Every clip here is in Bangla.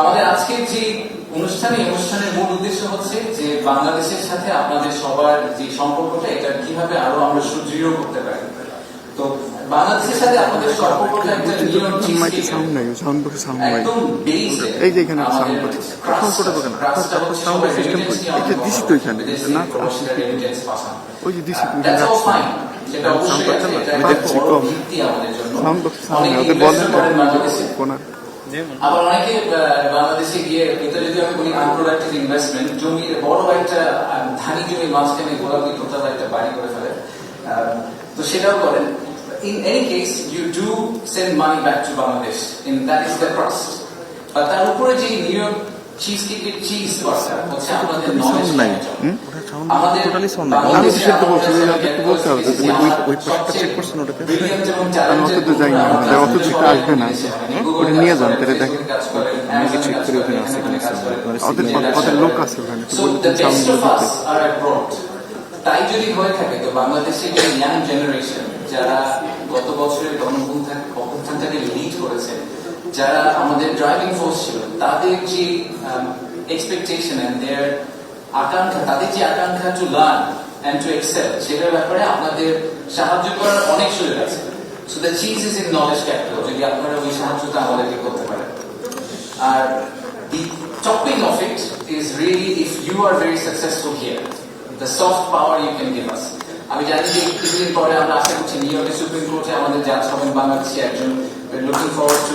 আমাদের আজকের যে অনুষ্ঠান অনুষ্ঠানের মূল উদ্দেশ্য হচ্ছে যে বাংলাদেশের সাথে আপনাদের সবার যে সম্পর্কটা এটা কীভাবে আরও আমরা সুদৃঢ় করতে পারি। তো বাংলাদেশের সাথে আপনাদের সম্পর্কটা একটা নিয়ম মাইকে সাউন্ড একদম এই যে এখানে সাউন্ড বক্স এখন করে দেবে সাউন্ড সিস্টেম এটা দিছি তো এখানে না ওই যে দিছি তুমি আমি দেখছি কম। সাউন্ড বক্স ওদের বলেন কোনা আবার অনেকে বাংলাদেশে গিয়ে, এটা যদি আমি বলি আনপ্রোডাক্টিভ ইনভেস্টমেন্ট জমি, বড় একটা ধানি জমির মাঝখানে গোলাপি টোটাল একটা বাড়ি করে ফেলে। তো সেটাও করেন। In any case you do send money back to Bangladesh in that is the trust তার উপরে যে নিউ আসবে না। ওটা নিয়ে যান তাহলে দেখেন। আমি চেক করে ওখানে আছে ওদের ওদের লোক আছে ওখানে. তাই যদি হয়ে থাকে তো বাংলাদেশের যে ইয়াং জেনারেশন যারা গত বছরের গণঅভ্যুত্থান অভ্যুত্থানটাকে লিড করেছে যারা আমাদের ড্রাইভিং ফোর্স ছিল তাদের যে এক্সপেকটেশন এন্ড দেয়ার আকাঙ্ক্ষা তাদের যে আকাঙ্ক্ষা to learn and to excel সেটার ব্যাপারে আপনাদের সাহায্য করার অনেক সুযোগ আছে so the cheese is in knowledge capital যদি আপনারা ওই সাহায্যটা আমাদেরকে করতে পারেন আর the topping of it is really if you are very successful here, the soft power you can give us. আমি জানি যে কিছুদিন পরে আমরা আশা করছি নিউ ইয়র্কের সুপ্রিম কোর্টে আমাদের জাজ হবেন বাংলাদেশি একজন লুকিং ফরওয়ার্ড টু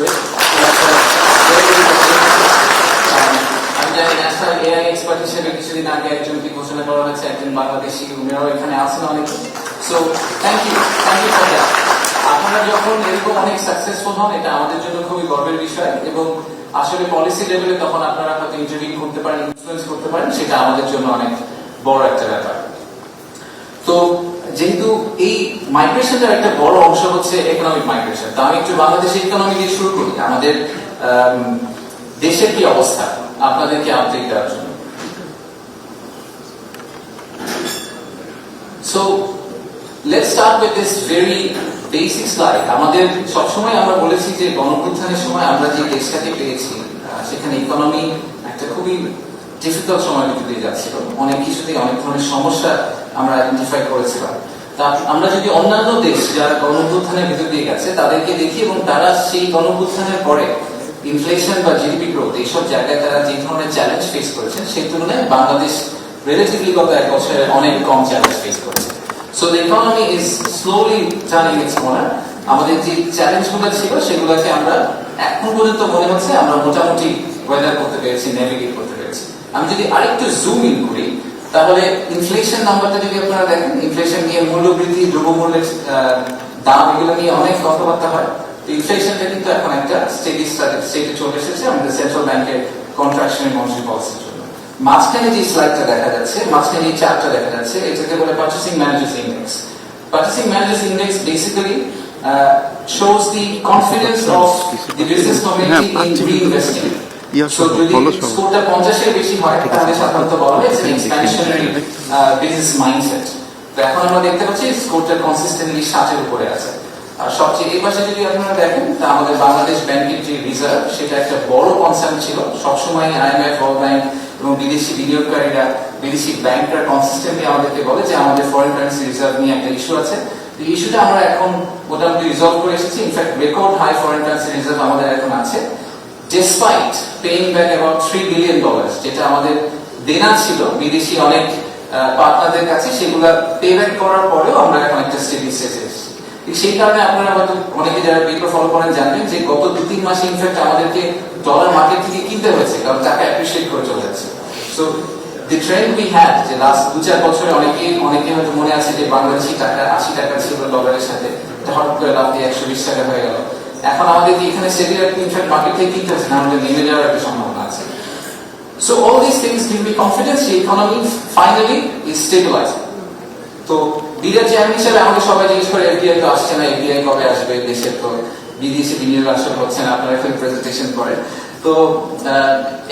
আমি জানি ন্যাশনাল এআই এক্সপার্ট হিসেবে কিছুদিন আগে একজনকে ঘোষণা করা হয়েছে, একজন বাংলাদেশি এখানে অনেক। So thank you thank you for আপনারা যখন এরকম অনেক সাকসেসফুল হন, এটা আমাদের জন্য খুবই গর্বের বিষয় এবং আসলে পলিসি লেভেলে তখন আপনারা হয়তো ইন্টারভিউ করতে পারেন ইনফ্লুয়েন্স করতে পারেন, সেটা আমাদের জন্য অনেক বড় একটা ব্যাপার। তো যেহেতু এই মাইগ্রেশনটার একটা বড় অংশ হচ্ছে ইকোনমিক মাইগ্রেশন তো আমি একটু বাংলাদেশের ইকোনমি দিয়ে শুরু করি। আমাদের দেশের কি অবস্থা? আপনাদেরকে আপডেট দেওয়ার জন্য। So let's start with this very basic slide আমাদের সবসময় আমরা বলেছি যে গণপ্রত্থানের সময় আমরা যে দেশটাকে পেয়েছি সেখানে ইকোনমি একটা খুবই ডিফিকাল্ট সময় ভিতর যাচ্ছিল অনেক কিছুতেই অনেক ধরনের সমস্যা আমরা আইডেন্টিফাই করেছিলাম তা আমরা যদি অন্যান্য দেশ যারা ভিতর দিয়ে গেছে, তাদেরকে দেখি এবং তারা সেই পরে ইনফ্লেশন বা জিডিপি গ্রোথ এইসব জায়গায় তারা যে ধরনের চ্যালেঞ্জ ফেস সেই তুলনায় বাংলাদেশ রিলেটিভলি গত এক বছরে অনেক কম চ্যালেঞ্জ ফেস করেছে। So the economy is slowly turning its corner আমাদের যে চ্যালেঞ্জগুলো ছিল, সেগুলোকে আমরা এখন পর্যন্ত মনে হচ্ছে, আমরা মোটামুটি ওয়েদার করতে পেরেছি নেভিগেট করতে পেরেছি। আমি যদি আরেকটু জুম ইন করি তাহলে ইনফ্লেশন নাম্বারটা যদি আপনারা দেখেন ইনফ্লেশন নিয়ে মূল্যবৃদ্ধি দ্রব্যমূল্যের দাম এগুলো নিয়ে অনেক কথাবার্তা হয়। তো ইনফ্লেশনটা কিন্তু এখন একটা স্টেডি স্টেটে চলে এসেছে আমাদের সেন্ট্রাল ব্যাংকের কন্ট্রাকশনের মন্ত্রী পলিসির জন্য। মাঝখানে যে স্লাইডটা দেখা যাচ্ছে মাঝখানে যে চার্টটা দেখা যাচ্ছে এটাকে বলে purchasing managers index purchasing managers index basically shows the confidence of the business community in reinvesting. Year যদি স্কোরটা পঞ্চাশের বেশি হয় তাহলে সাধারণত বলা হয় এক্সপ্যানশনারি বিজনেস মাইন্ডসেট তো এখন আমরা দেখতে পাচ্ছি স্কোরটা কনসিস্টেন্টলি ষাটের উপরে আছে। আর সবচেয়ে এই পাশে যদি আপনারা দেখেন তা আমাদের বাংলাদেশ ব্যাংকের যে রিজার্ভ সেটা একটা বড় কনসার্ন ছিল। সবসময় আইএমএফ ওয়ার্ল্ড ব্যাংক এবং বিদেশি বিনিয়োগকারীরা বিদেশি ব্যাংকরা কনসিস্টেন্টলি আমাদেরকে বলে যে আমাদের ফরেন কারেন্সি রিজার্ভ নিয়ে একটা ইস্যু আছে। এই ইস্যুটা আমরা এখন মোটামুটি রিজলভ করে এসেছি। In fact record high foreign currency reserve আমাদের এখন আছে। Despite paying back about three billion dollar যেটা আমাদের দেনা ছিল, বিদেশি অনেক পার্টনারদের কাছে, সেগুলা পে ব্যাক করার পরেও আমরা এখন একটা স্টেডি স্টেজে সেই কারণে আপনারা হয়তো অনেকে যারা পেপার ফলো করেন জানবেন যে গত দু তিন মাসে ইনফ্যাক্ট আমাদেরকে ডলার মার্কেট থেকে কিনতে হয়েছে, কারণ টাকা অ্যাপ্রিসিয়েট করে চলে যাচ্ছে। So the trend we had যে লাস্ট দু চার বছরে অনেকে অনেকে হয়তো মনে আছে যে বাংলাদেশি টাকা, আশি টাকা ছিল ডলারের সাথে, হঠাৎ করে লাভ দিয়ে একশো বিশ টাকা হয়ে গেল। এখন আমাদের এখানে সেটি ইনফ্যাক্ট মার্কেট থেকে কিনতে হচ্ছে না আমাদের নেমে যাওয়ার একটা সম্ভাবনা আছে। So, all these things give me confidence the economy finally is stabilizing. তো বিরাট চেয়ারম্যান হিসেবে আমাদের সবাই জিজ্ঞেস করে এফডিআই তো আসছে না এফডিআই কবে আসবে দেশের তো বিদেশি বিনিয়োগ আসলে হচ্ছে না, আপনারা এখন প্রেজেন্টেশন করেন। তো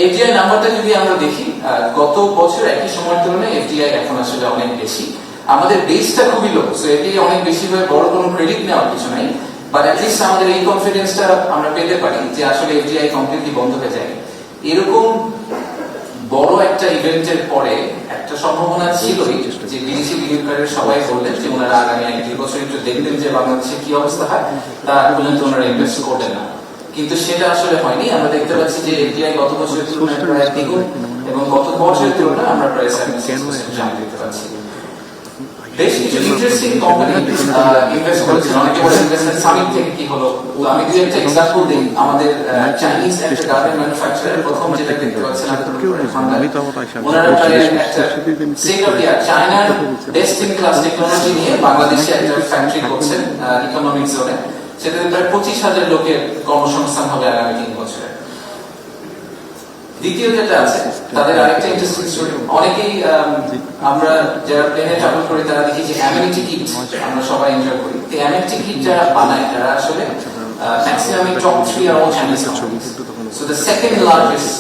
এফডিআই নাম্বারটা যদি আমরা দেখি গত বছর একই সময়ের তুলনায় এফডিআই এখন আসলে অনেক বেশি। আমাদের বেসটা খুবই লো সো এফডিআই অনেক বেশি হয়ে বড় কোনো ক্রেডিট নেওয়ার কিছু নাই। বাট অ্যাটলিস্ট আমাদের এই কনফিডেন্সটা আমরা পেতে পারি যে আসলে এফডিআই কমপ্লিটলি বন্ধ হয়ে যায়। এরকম বড় একটা ইভেন্টের পরে একটা সম্ভাবনা ছিলই যে বিদেশি বিনিয়োগকারীরা সবাই বললেন যে ওনারা আগামী এক দুই বছর একটু দেখবেন যে বাংলাদেশে কি অবস্থা হয়। তা পর্যন্ত ওনারা ইনভেস্ট করবেন না। কিন্তু সেটা আসলে হয়নি। আমরা দেখতে পাচ্ছি যে এফডিআই গত বছরের তুলনায় প্রায় দ্বিগুণ এবং গত বছরের তুলনায় আমরা প্রায় সেভেন জাম দেখতে পাচ্ছি বেশ কিছু ইন্টারেস্টিং কোম্পানি ইনভেস্ট করেছে অনেকে বলে ইনভেস্টমেন্ট সামিট থেকে কি হলো? আমি দুই একটা এক্সাম্পল দিই আমাদের চাইনিজ একটা গার্মেন্ট ম্যানুফ্যাকচারার প্রথম যেটা দেখতে পাচ্ছেন ওনারা প্রায় একটা স্টেট অফ চায়নার বেস্ট ইন ক্লাস টেকনোলজি নিয়ে বাংলাদেশে একটা ফ্যাক্টরি করছেন ইকোনমিক জোনে সেটাতে প্রায় পঁচিশ হাজার লোকের কর্মসংস্থান হবে আগামী তিন বছরে। দ্বিতীয় যেটা আছে, তাদের আরেকটা ইন্টারেস্টিং স্টোরি অনেকেই আমরা যারা প্লেনে ট্রাভেল করি, তারা দেখি যে অ্যামিনিটি কিট আমরা সবাই এনজয় করি। তো অ্যামিনিটি কিট যারা বানায় তারা আসলে maximum top three are all Chinese so the second largest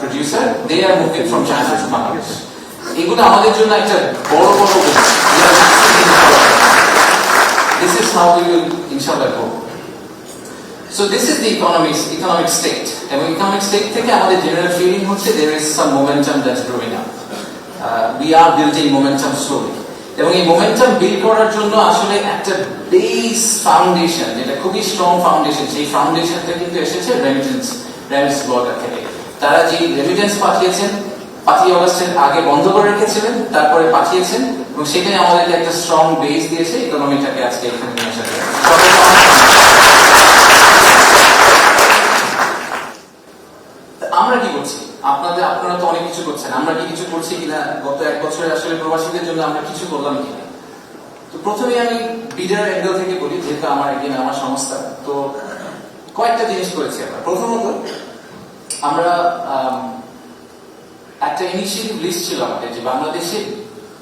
producer they are moving from China to Bangladesh এগুলো আমাদের জন্য একটা বড় বড় this is how we will ইনশাআল্লাহ So this is the economic economic state. এবং economic state থেকে আমাদের general feeling হচ্ছে there is some momentum that's growing up. Uh, we are building momentum slowly. এবং এই momentum build করার জন্য আসলে একটা বেস ফাউন্ডেশন যেটা খুবই স্ট্রং ফাউন্ডেশন সেই ফাউন্ডেশনটা কিন্তু এসেছে রেমিটেন্স রেমিটেন্স ব্লকার থেকে তারা যে রেমিটেন্স পাঠিয়েছেন পাঁচই অগস্টের আগে বন্ধ করে রেখেছিলেন তারপরে পাঠিয়েছেন এবং সেটাই আমাদেরকে একটা স্ট্রং বেস দিয়েছে ইকোনমিটাকে আজকে এখানে নিয়ে আসার জন্য। সবাইকে অনেক তা আমরা কি করছি আপনাদের আপনারা তো অনেক কিছু করছেন। আমরা কি কিছু করছি কিনা? গত এক বছরে আসলে প্রবাসীদের জন্য আমরা কিছু করলাম কিনা? তো প্রথমে আমি বিডার অ্যাঙ্গেল থেকে বলি যেহেতু আমার একদিন আমার সংস্থা তো কয়েকটা জিনিস করেছি আমরা। প্রথমত আমরা আম, একটা ইনিশিয়েটিভ লিস্ট ছিল আমাদের যে বাংলাদেশে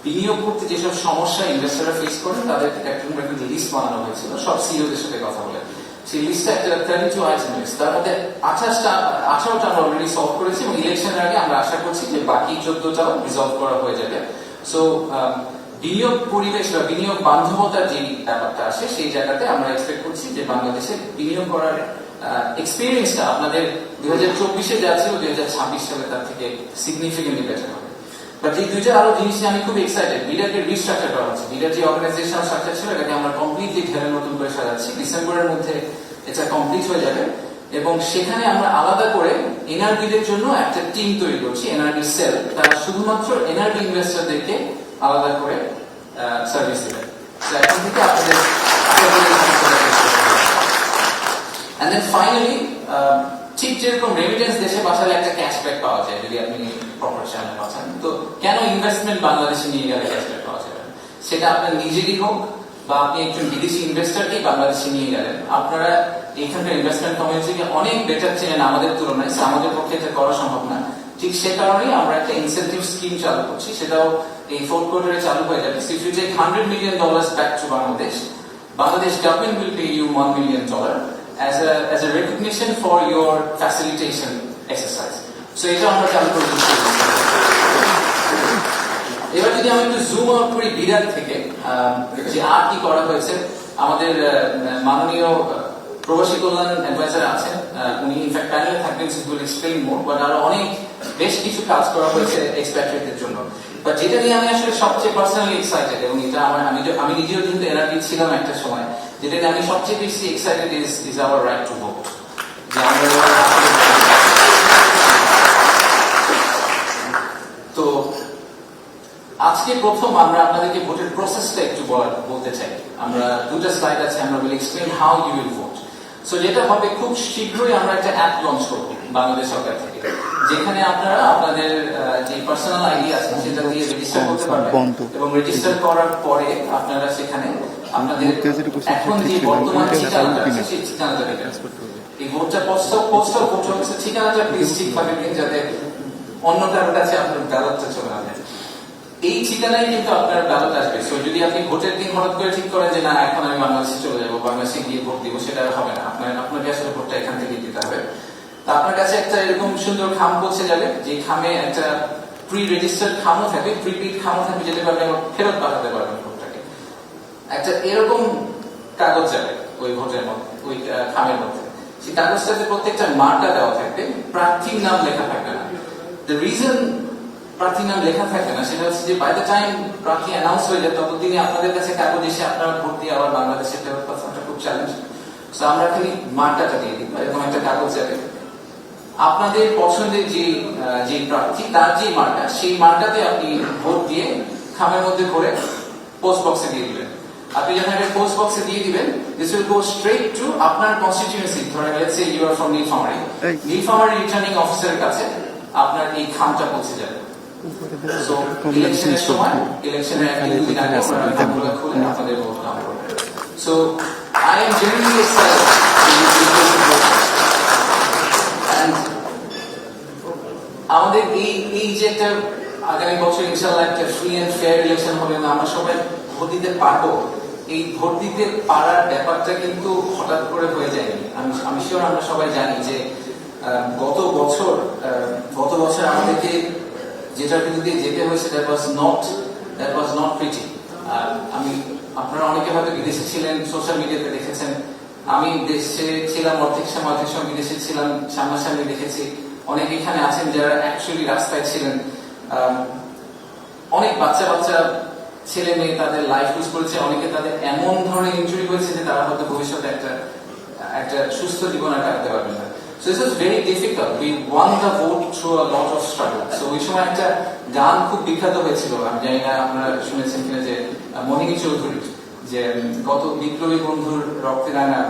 বিনিয়োগ করতে যেসব সমস্যা ইনভেস্টররা ফেস করেন তাদের একটা লিস্ট বানানো হয়েছিল। সব সিইওদের সাথে কথা বলে। সেই থার্টি টু তার মধ্যে আঠাশটা, আঠারোটা আমরা অলরেডি সলভ করেছি এবং আগে আমরা আশা করছি যে বাকি চোদ্দটাও রিজলভ করা হয়ে যাবে। সো বিনিয়োগ পরিবেশ বা বিনিয়োগ বান্ধবতার যে ব্যাপারটা আসে, সেই জায়গাতে আমরা এক্সপেক্ট করছি যে বাংলাদেশে বিনিয়োগ করার এক্সপিরিয়েন্সটা আপনাদের দুই হাজার চব্বিশে যা ছিল, দুই হাজার ছাব্বিশ সালে তার থেকে সিগনিফিকেন্টলি বেটার বাট এই দুইটা আরও জিনিস নিয়ে আমি খুব এক্সাইটেড বিডারকে রিস্ট্রাকচার করা হচ্ছে। বিডার যে অর্গানাইজেশন স্ট্রাকচার ছিল, এটাকে আমরা কমপ্লিটলি ঢেলে নতুন করে সাজাচ্ছি। ডিসেম্বরের মধ্যে এটা কমপ্লিট হয়ে যাবে। এবং সেখানে আমরা আলাদা করে এনআরবিদের জন্য একটা টিম তৈরি করছি এনআরবি সেল। তারা শুধুমাত্র এনআরবি ইনভেস্টরদেরকে আলাদা করে সার্ভিস দেবে। এখন থেকে আপনাদের ফাইনালি ঠিক যেরকম রেমিটেন্স দেশে পাঠালে একটা ক্যাশব্যাক পাওয়া যায়, যদি আপনি প্রপার চ্যানেল পাঠান, তো কেন ইনভেস্টমেন্ট বাংলাদেশে নিয়ে গেলে ক্যাশব্যাক পাওয়া যাবে? সেটা আপনার নিজেরই হোক, বা আপনি একজন বিদেশি ইনভেস্টরকে বাংলাদেশে নিয়ে গেলেন। আপনারা এখানকার ইনভেস্টমেন্ট কমিউনিটিকে অনেক বেটার চেনেন আমাদের তুলনায় আমাদের পক্ষে এটা করা সম্ভব না। ঠিক সে কারণেই আমরা একটা ইনসেন্টিভ স্কিম চালু করছি, সেটাও এই ফোর্থ কোয়ার্টারে চালু হয়ে যাবে। If you take hundred million dollar back to Bangladesh Bangladesh government will pay you one million dollar. As a as a recognition for your facilitation exercise. So এটা আমরা চালু করে দিচ্ছি। এবার যদি আমি একটু জুম আউট করি বিরাট থেকে যে আর কি করা হয়েছে, আমাদের মাননীয় প্রবাসী কল্যাণ অ্যাডভাইজার আছেন উনি ইনফ্যাক্ট প্যানেলে থাকবেন উইল এক্সপ্লেইন মোর বাট আরও অনেক বেশ কিছু কাজ করা হয়েছে এক্সপ্যাট্রিয়েটদের জন্য বাট যেটা নিয়ে আমি আসলে সবচেয়ে পার্সোনালি এক্সাইটেড এবং এটা আমার, আমি আমি নিজেও কিন্তু এনআরপি ছিলাম একটা সময় যেটা আমি সবচেয়ে বেশি excited is is our right to vote তো আজকে প্রথম আমরা আপনাদেরকে ভোটের প্রসেসটা একটু বলার বলতে চাই। আমরা দুটো স্লাইড আছে আমরা will explain how you will vote so যেটা হবে খুব শীঘ্রই আমরা একটা অ্যাপ লঞ্চ করব বাংলাদেশ সরকার থেকে। যেখানে আপনারা আপনাদের যে পার্সোনাল আইডি আছে সেটা দিয়ে রেজিস্টার করতে পারবেন। এবং রেজিস্টার করার পরে আপনারা সেখানে উপর এখন যে বর্তমান ঠিকানাটা আছে সেই ঠিকানাটা এই ভোটটা পোস্টাল পোস্টাল ভোট হচ্ছে ঠিকানাটা প্লিজ ঠিকভাবে দিন যাতে অন্য কারোর কাছে আপনার ব্যালটটা চলে যায়। এই ঠিকানায় কিন্তু আপনার ব্যালট আসবে। সো যদি আপনি ভোটের দিন হঠাৎ করে ঠিক করেন যে না এখন আমি বাংলাদেশে চলে যাব বাংলাদেশে গিয়ে ভোট দিব সেটা হবে না। আপনার আপনাকে আসলে ভোটটা এখান থেকে দিতে হবে। তা আপনার কাছে একটা এরকম সুন্দর খাম পৌঁছে যাবে যে খামে একটা প্রি রেজিস্টার্ড খামও থাকবে প্রিপিড খামও থাকবে যেটা আপনি ফেরত পাঠাতে পারবেন। একটা এরকম কাগজ যাবে ওই ভোটের মধ্যে, ওই খামের মধ্যে। সেই কাগজটাতে প্রত্যেকটা মার্কা দেওয়া থাকবে, প্রার্থীর নাম লেখা থাকবে না। দ্য রিজন প্রার্থীর নাম লেখা থাকবে না, সেটা হচ্ছে যে বাই দ্য টাইম প্রার্থী অ্যানাউন্স হয়ে যায়, ততদিনে আপনাদের কাছে কাগজ এসে আপনারা ভোট দিয়ে আবার বাংলাদেশে ফেরত একটা খুব চ্যালেঞ্জ তো আমরা খালি মার্কটাটা দিয়ে দিই এরকম একটা কাগজ যাবে আপনাদের পছন্দের যে যে প্রার্থী, তার যে মার্কা, সেই মার্কাতে আপনি ভোট দিয়ে খামের মধ্যে ভরে পোস্ট বক্সে দিয়ে দিবেন। আপনি যখন এটা পোস্ট বক্সে দিয়ে দিবেন this will go straight to আপনার কনস্টিটিউয়েন্সি ধরেন let's say you are from Nilphamari. Nilphamari returning অফিসারের কাছে আপনার এই খামটা পৌঁছে যাবে। সো ইলেকশনের সময় ইলেকশনের এক দিন দুদিন আগে আপনারা খামগুলো খুলে আপনাদের ভোট কাম করবেন so I am genuinely excited আমাদের এই এই যে একটা আগামী বছর ইনশাল্লাহ একটা ফ্রি অ্যান্ড ফেয়ার ইলেকশন হবে এবং আমরা সবাই ভোট দিতে পারব। এই ভোট দিতে পারার ব্যাপারটা কিন্তু হঠাৎ করে হয়ে যায়নি। আমি আমি শিওর আমরা সবাই জানি যে গত বছর গত বছর আমাদেরকে যেটার বিরুদ্ধে যেতে হয়েছে that was not that was not pretty আমি আপনারা অনেকে হয়তো বিদেশে ছিলেন সোশ্যাল মিডিয়াতে দেখেছেন। আমি দেশে ছিলাম, অর্ধেক সময় অর্ধেক সময় বিদেশে ছিলাম, সামনাসামনি দেখেছি। অনেক এখানে আছেন যারা অ্যাকচুয়ালি রাস্তায় ছিলেন। অনেক বাচ্চা বাচ্চা ছেলে মেয়ে তাদের লাইফ লুজ করেছে, অনেকে তাদের এমন ধরনের ইনজুরি হয়েছে যে তারা হয়তো ভবিষ্যতে একটা একটা সুস্থ জীবন আর কাটাতে পারবে না। So this is very difficult we won the vote through a lot of struggle so ওই সময় একটা গান খুব বিখ্যাত হয়েছিল, আমি জানি না আপনারা শুনেছেন কিনা যে মনিনী চৌধুরী, যে গত বিপ্লবী বন্ধুর রক্তে রাঙা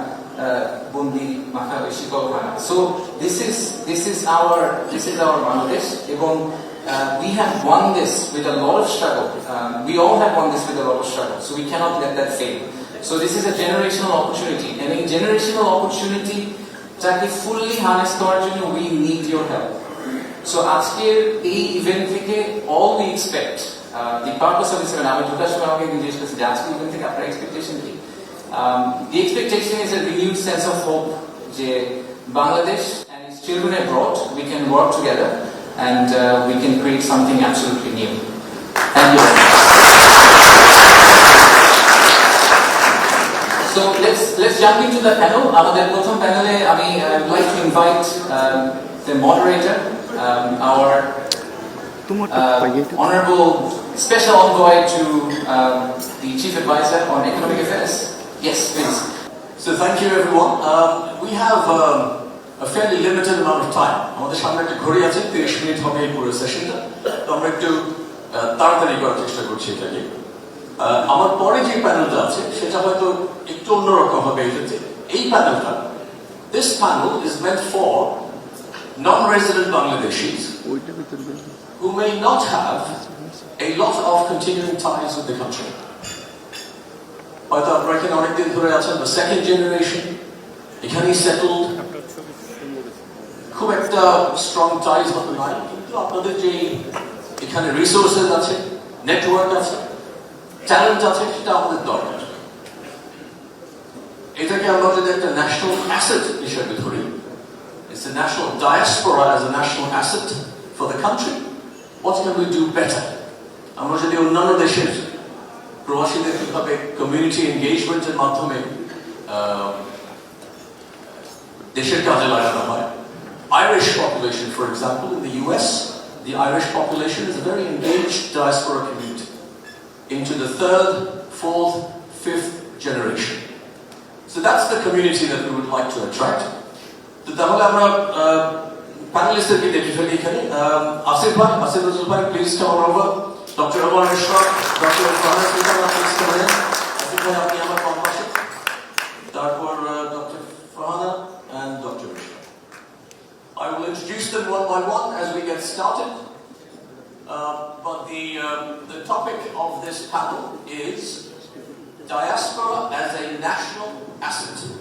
বন্দি মাথা বেশি কল্পনা। So this is this is our this is our Bangladesh এবং uh, we have won this with a lot of struggle. Um, we all have won this with a lot of struggle, so we cannot let that fail. So this is a generational opportunity, and in generational opportunity, যাকে fully harness করার জন্য we need your help. So আজকের এই ইভেন্ট থেকে all we expect, uh, the purpose of this event, আমি ঢোকার সময় আমাকে জিজ্ঞেস করছি যে আজকের ইভেন্ট থেকে আপনার এক্সপেকটেশন কি Um, the expectation is a renewed sense of hope যে Bangladesh and its children abroad, we can work together and uh, we can create something absolutely new. Thank you very much. So let's let's jump into the panel. আমাদের প্রথম প্যানেলে আমি uh, would like to invite um, the moderator, um, our তোমার uh, Honorable Special Envoy to um, the Chief Advisor on Economic Affairs. Yes, please. So thank you everyone. Um, we have um, a fairly limited amount of time. আমাদের সামনে একটা ঘড়ি আছে তিরিশ মিনিট হবে এই পুরো সেশনটা তো আমরা একটু আহ, তাড়াতাড়ি করার চেষ্টা করছি এটাকে আহ, আমার পরে যে প্যানেলটা আছে সেটা হয়তো একটু অন্যরকম হবে এটাতে এই প্যানেলটা this panel is meant for non resident Bangladeshis ওইটা ভিতরে দিন। who may not have a lot of continuing ties with the country. হয়তো আপনারা এখানে অনেকদিন ধরে আছেন বা সেকেন্ড জেনারেশন এখানেই সেটেলড খুব একটা স্ট্রং টাইজ হতে নাই কিন্তু আপনাদের যে এখানে রিসোর্সেস আছে নেটওয়ার্ক আছে ট্যালেন্ট আছে সেটা আমাদের দরকার এটাকে আমরা যদি একটা ন্যাশনাল অ্যাসেট হিসেবে ধরি It's the national diaspora as a national asset for the country. What can we do better? আমরা যদি অন্যান্য দেশের প্রবাসীদের কীভাবে কমিউনিটি এনগেজমেন্টের মাধ্যমে আহ, দেশের কাজে লাগানো হয় Irish population, for example, in the US, the Irish population is a very engaged diaspora community into the third, fourth, fifth generation. So that's the community that we would like to attract. তো তাহলে আমরা প্যানেলিস্টদেরকে দেখে ফেলি এখানে আহ, আসিফ ভাই আসিফ রসুল ভাই please come over doctor Raman Ishraq doctor Fahad Sultana please come in Asif ভাই আপনি আমার one by one as we get started. Uh, but the, um, the topic of this panel is diaspora as a national asset.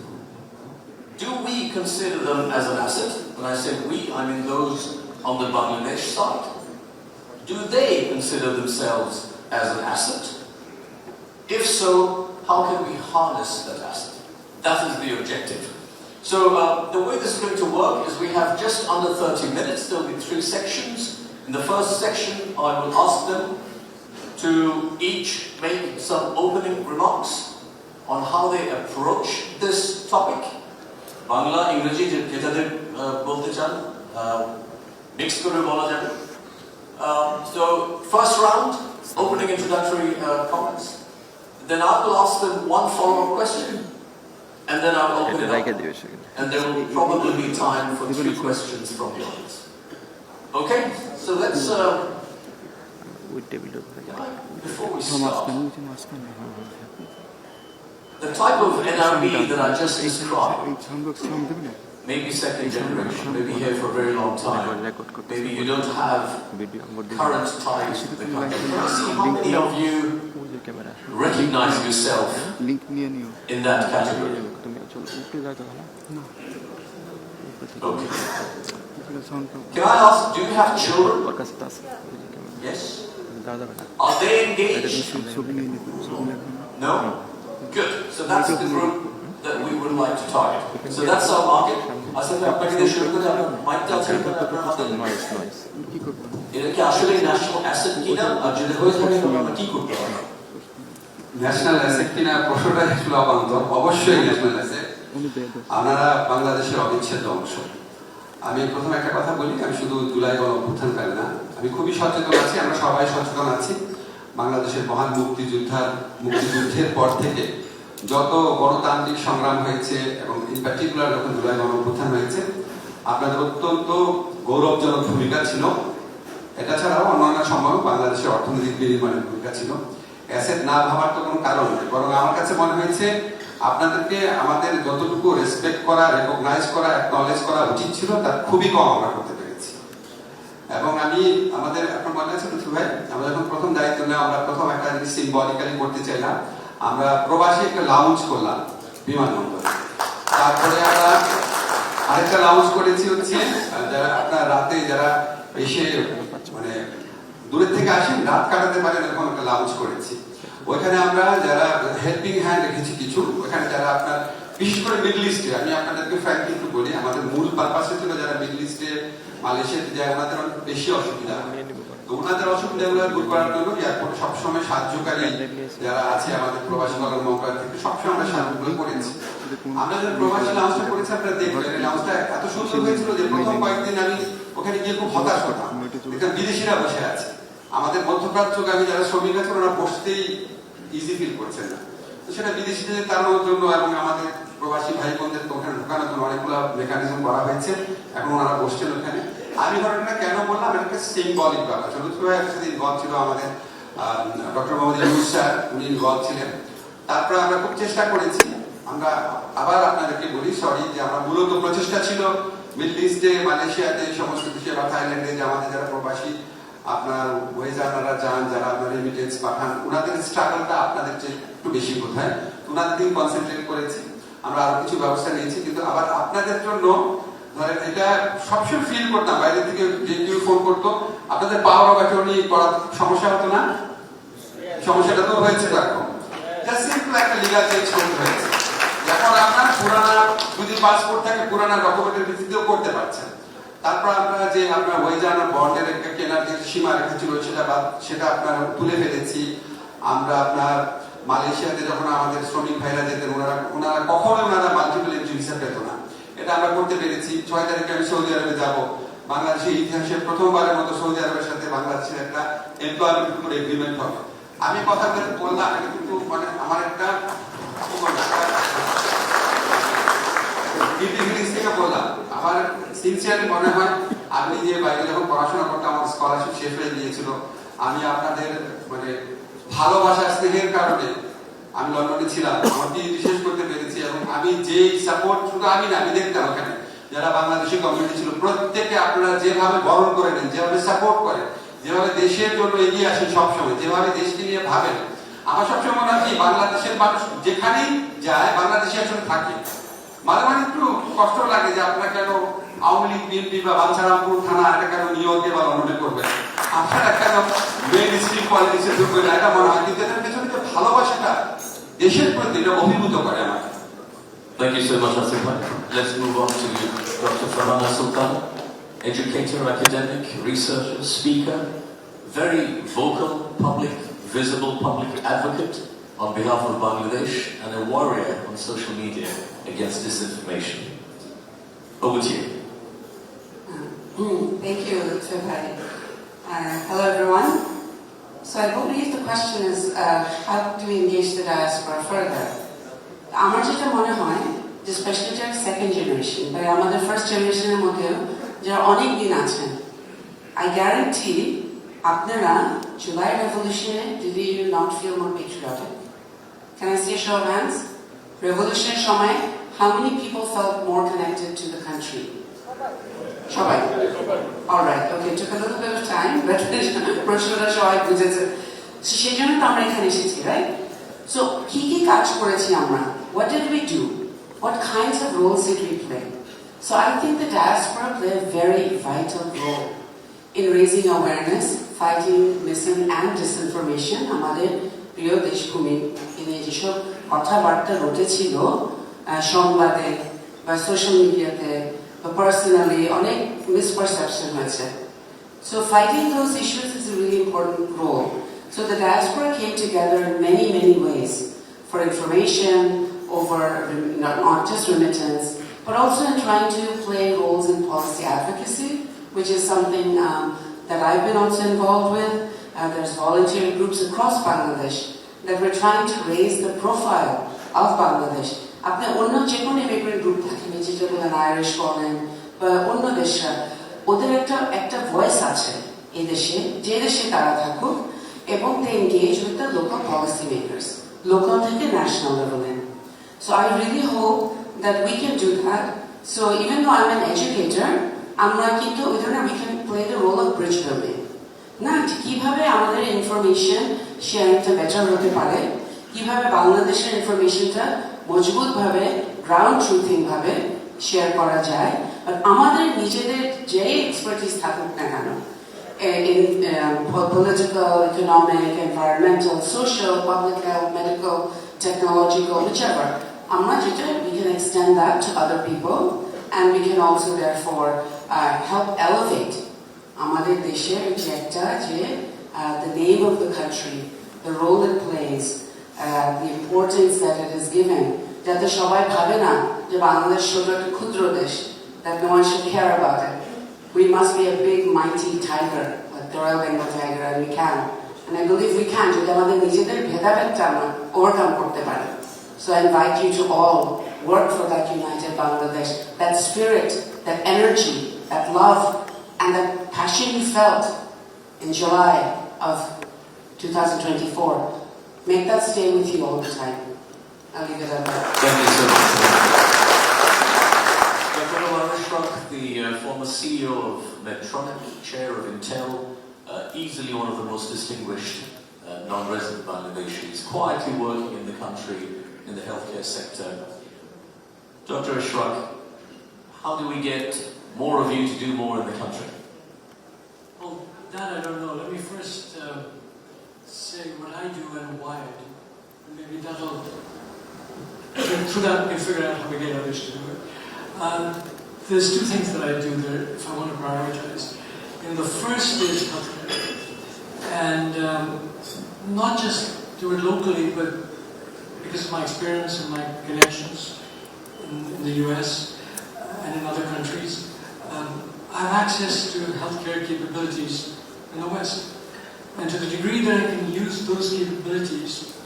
Do we consider them as an asset? When I say we, I mean those on the Bangladesh side. Do they consider themselves as an asset? If so, how can we harness that asset? That is the objective. So uh, the way this is going to work is we have just under 30 minutes. There will be three sections. In the first section, I will ask them to each make some opening remarks on how they approach this topic. Bangla ইংরেজি যে- যেটাদের আহ, বলতে চান মিক্স করে বলা যাবে Um, so first round opening introductory uh, comments then I will ask them one follow-up question and then I'll open it up. And there will probably be time for three questions from the audience. Okay, so let's. Uh, before we start, the type of NRB that I just described maybe second generation, maybe here for a very long time, maybe you don't have current ties to the country. See how many of you recognize yourself link নিয়ে নিও in that category? তুমি চলো উপরে যাও তো ভালো Okay. সাউন্ডটা Can I ask, do you have children? ওর কাছে তো আছে ওই যে ক্যামেরা Yes. দাও যাবে না Are they এটা engaged? তুমি ছবি নিয়ে নিতে ছবি লাগবে না No? Good. So that's the group that we would like to target. So that's our market. আসলে আপনাকে দিয়ে শুরু করে আপনার মাইকটা আছে এখানে আপনার হাতে। নয়েস নয়েস কি করবো এটা কি আসলে ন্যাশনাল অ্যাসেট কিনা আর যদি হয়ে থাকে তাহলে আমরা কি করতে হবে ন্যাশনাল অ্যাসেট কিনা প্রশ্নটা আসলে অবান্তর। অবশ্যই ন্যাশনাল অ্যাসেট আপনারা বাংলাদেশের অবিচ্ছেদ্য অংশ। আমি প্রথমে একটা কথা বলি, আমি শুধু জুলাই গণ অভ্যুত্থানকারী না। আমি খুবই সচেতন আছি, আমরা সবাই সচেতন আছি। বাংলাদেশের মহান মুক্তিযোদ্ধার মুক্তিযুদ্ধের পর থেকে যত গণতান্ত্রিক সংগ্রাম হয়েছে এবং ইন পার্টিকুলার যখন জুলাই গণ অভ্যুত্থান হয়েছে, আপনাদের অত্যন্ত গৌরবজনক ভূমিকা ছিল। এটা ছাড়াও অন্যান্য সময় বাংলাদেশের অর্থনৈতিক বিনির্মাণের ভূমিকা ছিল। অ্যাসেট না ভাবার তো কোনো কারণ নেই। বরং আমার কাছে মনে হয়েছে, আপনাদেরকে আমাদের যতটুকু রেসপেক্ট করা রেকগনাইজ করা অ্যাকনলেজ করা উচিত ছিল, তার খুবই কম আমরা করতে পেরেছি। এবং আমি, আমাদের এখন মনে আছে পৃথ্বী ভাই? আমরা যখন প্রথম দায়িত্ব নেওয়া, আমরা প্রথম একটা জিনিস সিম্বলিক্যালি করতে চাইলাম। আমরা প্রবাসী একটা লাউঞ্জ করলাম, বিমানবন্দরে। তারপরে আমরা আরেকটা লাউঞ্জ করেছি হচ্ছে, যারা আপনার রাতে যারা এসে দূরের থেকে আসেন রাত কাটাতে পারেন এরকম একটা লাউঞ্জ করেছি। ওইখানে আমরা যারা হেল্পিং হ্যান্ড রেখেছি কিছু ওখানে যারা আপনার, বিশেষ করে মিডল ইস্টে আমি আপনাদেরকে ফ্র্যাঙ্কলি একটু বলি, আমাদের মূল পারপাসে ছিল যারা মিডল ইস্টে মালয়েশিয়াতে যায়, ওনাদের অনেক বেশি অসুবিধা। তো ওনাদের অসুবিধাগুলো দূর করার জন্য এয়ারপোর্টে সবসময় সাহায্যকারী যারা আছে আমাদের প্রবাসী মন্ত্রণালয় থেকে সবসময় আমরা সাহায্যগুলো করেছি। আমরা যখন প্রবাসী লাউঞ্জটা করেছি, আপনারা দেখবেন লাউঞ্জটা এত সুন্দর হয়েছিল যে প্রথম কয়েকদিন আমি ওখানে গিয়ে খুব হতাশ হতাম। বিদেশিরা বসে আছে। আমাদের মধ্যপ্রাচ্যগামী যারা শ্রমিক আছে ওরা বসতেই ইজি ফিল করছেন না। সেটা বিদেশিদের তাড়ানোর জন্য এবং আমাদের প্রবাসী ভাই বোনদের ওখানে ঢোকানোর জন্য অনেকগুলো মেকানিজম করা হয়েছে। এখন ওনারা বসছেন ওখানে। আমি ঘটনাটা কেন বললাম? এটা একটা সিম্বলিক ব্যাপার। চতুর্থ ভাই একসাথে ইনভলভ ছিল আমাদের ডক্টর মোহাম্মদ ইউনুস স্যার, উনি ইনভলভ ছিলেন। তারপরে আমরা খুব চেষ্টা করেছি। আমরা আবার আপনাদেরকে বলি সরি যে আমরা মূলত প্রচেষ্টা ছিল মিডল ইস্টে, মালয়েশিয়াতে, সমস্ত দেশে বা থাইল্যান্ডে যে আমাদের যারা প্রবাসী আপনার ওয়েজাররা যান, যারা আপনার রেমিটেন্স পাঠান ওনাদের স্ট্রাগলটা আপনাদের চেয়ে একটু বেশি কোথায় ওনাদের দিন কনসেন্ট্রেট করেছি। আমরা আরও কিছু ব্যবস্থা নিয়েছি, কিন্তু আবার আপনাদের জন্য, ধরেন এটা সবসময় ফিল করতাম বাইরে থেকে যে কেউ ফোন করতো, আপনাদের পাওয়ার অফ অ্যাটর্নি করার সমস্যা হতো না? সমস্যাটা তো হয়েছে জাস্ট সিম্পল একটা লিগাল চেঞ্জ করতে হয়েছে। এখন আপনার পুরানা, যদি পাসপোর্ট থাকে, পুরানা ডকুমেন্টের ভিত্তিতেও করতে পারছেন। তারপর আমরা যে আমরা ওয়েজার বন্ডের একটা কেনার যে সীমা রেখেছিল, সেটা বাদ সেটা আপনার তুলে ফেলেছি। আমরা আপনার মালয়েশিয়াতে যখন আমাদের শ্রমিক ভাইরা যেতেন, ওনারা ওনারা কখনোই ওনারা মাল্টিপল এন্ট্রি ভিসা পেত না। এটা আমরা করতে পেরেছি। ছয় তারিখে আমি সৌদি আরবে যাব। বাংলাদেশের ইতিহাসে প্রথমবারের মতো সৌদি আরবের সাথে বাংলাদেশের একটা এমপ্লয়মেন্ট উপর এগ্রিমেন্ট হবে। আমি কথা বলে বললাম, এটা কিন্তু মানে আমার একটা থেকে বললাম, আমার সিনসিয়ারলি মনে হয় আমি যে বাইরে যখন পড়াশোনা করতাম আমার স্কলারশিপ শেষ হয়ে গিয়েছিল, আমি আপনাদের মানে ভালোবাসা, স্নেহের কারণে আমি লন্ডনে ছিলাম আমার পিএইচডি শেষ করতে পেরেছি এবং আমি যে সাপোর্ট শুধু আমি না, আমি দেখতাম ওখানে, যারা বাংলাদেশি কমিউনিটি ছিল, প্রত্যেকে আপনারা যেভাবে বরণ করে নেন, যেভাবে সাপোর্ট করেন, যেভাবে দেশের জন্য এগিয়ে আসেন সবসময়, যেভাবে দেশকে নিয়ে ভাবেন, আমার সবসময় মনে হয় বাংলাদেশের মানুষ যেখানেই যায়, বাংলাদেশে আসলে থাকে। মাঝে মাঝে একটু কষ্ট লাগে যে আপনারা কেন আওয়ামী লীগ বিএনপি বা বাঞ্ছারামপুর থানা এটা কেন নিয়োগে বা লন্ডনে করবেন আপনারা কেন মেন স্ট্রিম পলিটিক্সে ঢুকবেন এটা মনে হয় কিন্তু এটার পেছনে যে ভালোবাসাটা দেশের প্রতি এটা অভিভূত করে আমাকে Thank you so much, Asif Bhai. Let's move on to Dr. Farhana Sultan, educator, academic, researcher, speaker, very vocal, public, visible public advocate on behalf of Bangladesh and a warrior on social media against disinformation. Over to you. Mm, Thank you, Tibhari. Uh, hello, everyone. So I believe the question is, uh, how do we engage the diaspora further? আমার যেটা মনে হয় যে স্পেশালি যারা সেকেন্ড জেনারেশন বা আমাদের ফার্স্ট জেনারেশনের মধ্যেও যারা অনেক দিন আছেন আই গ্যারান্টি আপনারা জুলাই রেভলিউশনে যদি you not feel more patriotic can I see show hands রেভলিউশনের সময় how many people felt more connected to the country সবাই alright okay took a little bit of time but প্রশ্নটা সবাই বুঝেছে So, সেই জন্য তো আমরা এখানে এসেছি রাইট সো কি কি কাজ করেছি আমরা what did we do what kinds of roles did we play so I think the diaspora play a very vital role in raising awareness fighting misin and disinformation আমাদের প্রিয় দেশভূমি এনে যেসব কথাবার্তা রটেছিল আহ, সংবাদে বা সোশ্যাল মিডিয়াতে বা পার্সোনালি অনেক মিসপারসেপশন হয়েছে So fighting those issues is a really important role. So the diaspora came together in many, many ways for information, over not, not just remittance, but also in trying to play roles in policy advocacy, which is something um, that I've been also involved with. Uh, there's volunteer groups across Bangladesh that we're trying to raise the profile of Bangladesh. আপনি অন্য যে কোনো ইমিগ্রেন্ট গ্রুপ এই যেটা বলেন আইরিশ বলেন বা অন্য দেশরা, ওদের একটা একটা ভয়েস আছে এই দেশে, যে দেশে তারা থাকুক এবং they engage with the local policy makers local থেকে ন্যাশনাল লেভেলে so I really hope that we can do that so even though I am educator আমরা কিন্তু ওই ধরনের we can play the role of bridge building না কীভাবে আমাদের ইনফরমেশন শেয়ারিংটা বেটার হতে পারে, কীভাবে বাংলাদেশের ইনফরমেশনটা মজবুতভাবে গ্রাউন্ড ট্রুথিং ভাবে শেয়ার করা যায় আর আমাদের নিজেদের যে এক্সপার্টিস থাকুক না কেন in um, po- political, economic, environmental, social, public health, medical, technological, whichever. আমরা যেটা we can extend that to other people and we can also therefore uh, help elevate আমাদের দেশের যে একটা যে uh, the name of the country, the role it plays, uh, the importance that it is given, যাতে সবাই ভাবে না যে বাংলাদেশ শুধু একটা ক্ষুদ্র দেশ, that no one should care about it. We must be a big, mighty tiger, like the Royal Bengal tiger, and we can. And I believe we can, যদি আমাদের নিজেদের ভেদাভেদটা আমরা overcome করতে পারি. So I invite you to all work for that united Bangladesh, that spirit, that energy, that love, and that passion you felt in July of 2024. Make that stay with you all the time. I'll leave it at that. Thank you so much. Dr. Arushrak, the uh, former CEO of Medtronic, chair of Intel, uh, easily one of the most distinguished uh, non-resident Bangladeshis, quietly working in the country in the healthcare sector. Dr. Ashrak, how do we get more of you to do more in the country? Well, that I don't know. Let me first um, say what I do and why I do. Maybe that'll, through that, we figure out how we get others to do it. Um, there's two things that I do there if I want to prioritize. And the first is healthcare. And um, not just do it locally, but because of my experience and my connections in, in the US uh, and in other countries, um, I have access to healthcare capabilities in the West. And to the degree that I can use those capabilities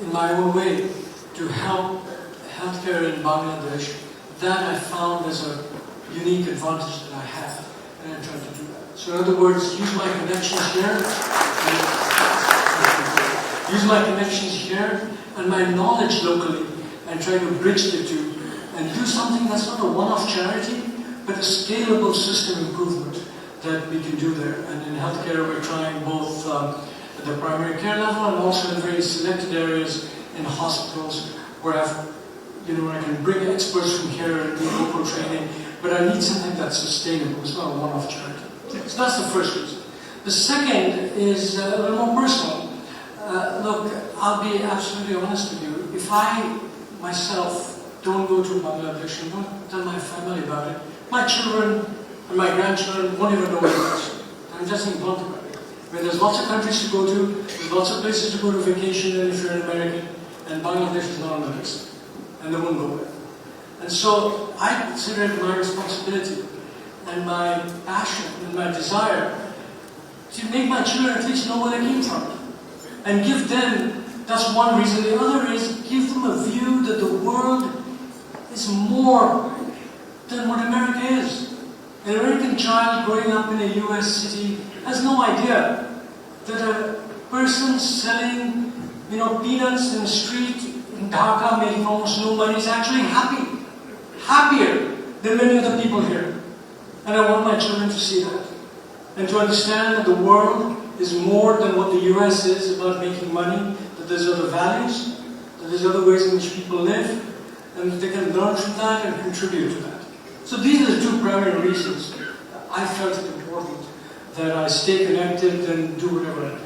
in my own way to help healthcare in Bangladesh, that I found as a unique advantage that I have. And I try to do that. So in other words, use my connections here, and use my connections here and my knowledge locally and try to bridge the two and do something that's not a one-off charity, but a scalable system improvement that we can do there. And in healthcare, we're trying both um, at the primary care level and also in very selected areas in hospitals where I've, you know, I can bring experts from here and do local training. But I need something that's sustainable. It's not a one-off charity. So that's the first reason. The second is uh, a little more personal. Uh, look, I'll be absolutely honest with you. If I myself don't go to Bangladesh and don't tell my family about it, my children and my grandchildren won't even know what it is. I'm just being blunt about it. I mean, there's lots of countries to go to, there's lots of places to go to vacation and if you're an American, and Bangladesh is not on the list. And they won't go there. And so I consider it my responsibility and my passion and my desire to make my children at least know where they came from and give them. That's one reason. The other is give them a view that the world is more than what America is. An American child growing up in a US city has no idea that a person selling, you know, peanuts in the street in Dhaka making almost no money is actually happy. Happier than many of the people here. And I want my children to see that. And to understand that the world is more than what the US is about making money, that there's other values, that there's other ways in which people live, and that they can learn from that and contribute to that. So these are the two primary reasons I felt it important that I stay connected and do whatever I